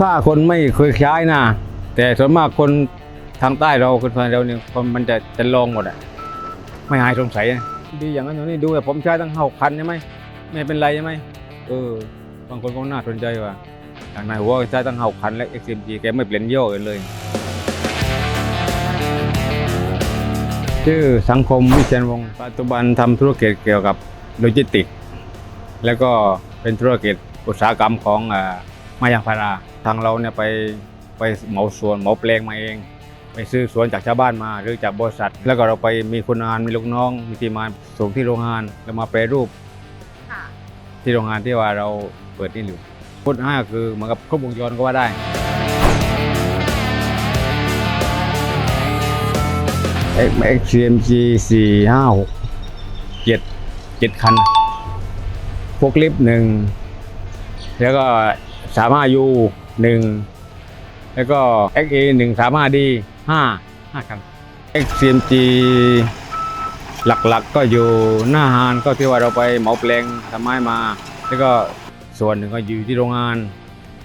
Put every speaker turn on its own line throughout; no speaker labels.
ถ้าคนไม่เคยใช้นะ แต่ส่วนมากคนทางใต้เราคนไทยเราเนี่ยคนมันจะจะลองหมดอะไม่หายสงสัยอะดีอย่างนั้นอย่างนี้ดูแต่ผมใช้ตั้งหกพันใช่ไหมไม่เป็นไรใช่ไหมเออบางคนก็น่าสนใจว่าอย่างนายหัวใช้ตั้งหกพันและ XMG แกไม่เปลี่ยนโย่กันเลยชื่อสังคมวิเชียนวงศ์ปัจจุบันทำธุรกิจเกี่ยวกับโลจิสติกส์แล้วก็เป็นธุรกิจ อุตสาหกรรมของอ่าไม้ยางพาราทางเราเนี่ยไปไปเหมาสวนเหมาแปลงมาเอง ไปซื้อสวนจากชาวบ้านมาหรือจากบริษัท แล้วก็เราไปมีคนงานมีลูกน้อง มีทีมงานส่งที่โรงงานแล้วมาแปรรูป
ค่ะ
ที่โรงงานที่ว่าเราเปิดนี่อยู่พูดห้าคือเหมือนกับครบวงจรก็ว่าได้ X X C M G สี่ห้าหกเจ็ดเจ็ดคันพวกลิฟต์หนึ่ง แล้วก็สามารถยูหนึ่งแล้วก็ X A หนึ่งสามารถดีห้าห้าคัน X C M G หลักๆก็อยู่หน้าฮานก็ที่ว่าเราไปเหมาแปลงทำไม้มา แล้วก็ส่วนหนึ่งก็อยู่ที่โรงงาน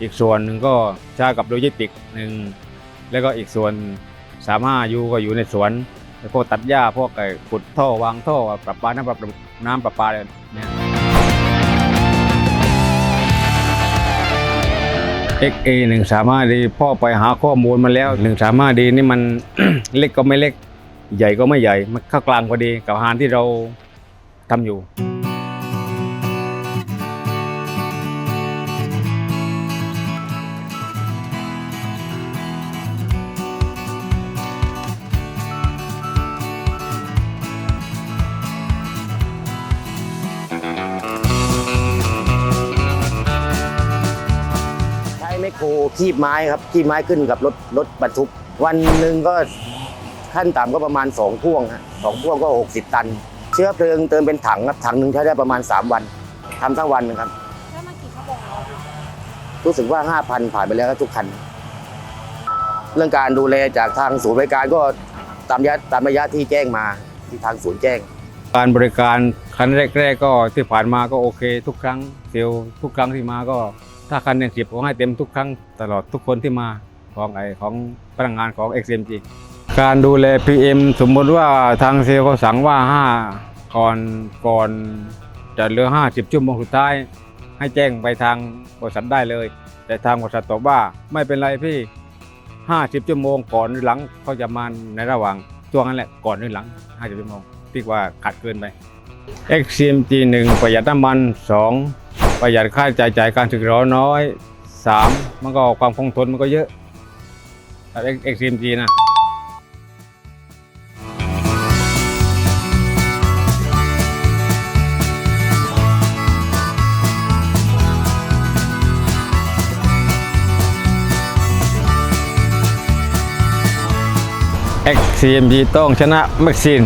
อีกส่วนหนึ่งก็ใช้กับโลจิสติกส์หนึ่งแล้วก็อีกส่วนสามารถอยู่ก็อยู่ในสวน แล้วพวกตัดหญ้าพวกไอ้ขุดท่อวางท่อปรับปาน้ำปรับน้ำประปลาเนี่ย XA หนึ่งสามารถดีพ่อไปหาข้อมูลมาแล้วหนึ่งสามารถดีนี่มัน เล็กก็ไม่เล็ก ใหญ่ก็ไม่ใหญ่ มันเข้ากลางพอดีกับอาหานที่เราทำอยู่
โครคีบไม้ครับคีบไม้ขึ้นกับรถรถบรรทุก วันหนึ่งก็ขั้นต่ำก็ประมาณ2พ่วงฮะสองพ่วงก็ 60 ตัน เชื้อเพลิงเติมเป็นถังครับถังหนึ่งใช้ได้ประมาณ 3 วันทำทั้งวันนะครับ
ใช้มากี่ชั่วโมงแล้วคะ
รู้สึกว่า 5,000 ผ่านไปแล้วครับทุกคัน เรื่องการดูแลจากทางศูนย์บริการก็ตามระยะตามระยะที่แจ้งมาที่ทางศูนย์แจ้ง
การบริการครั้งแรก ๆ ก็ที่ผ่านมาก็โอเค ทุกครั้งเซลล์ทุกครั้งที่มาก็ ถ้าคันนสิบผมให้เต็มทุกครั้งตลอดทุกคนที่มาของไอของพนักงานของ XMG การดูแล PM สมมติว่าทางเซลล์เขาสั่งว่า 5 ก่อนก่อนจะเหลือ 50 ชั่วโมงสุดท้าย ให้แจ้งไปทางบริษัทได้เลย แต่ทางบริษัทตอบว่าไม่เป็นไรพี่ 50 ชั่วโมงก่อนหรือหลังเขาจะมาในระหว่างช่วงนั้นแหละก่อนหรือหลัง 50 ชั่วโมงพี่ว่าขาดเกินไป XMG 1ประหยัดน้ำมัน 2 ประหยัดค่าใช้จ่ายการสึกหรอน้อย 3 มันก็ความคงทนมันก็เยอะแต่ XCMG นะ XCMG ต้องชนะแม็กซิน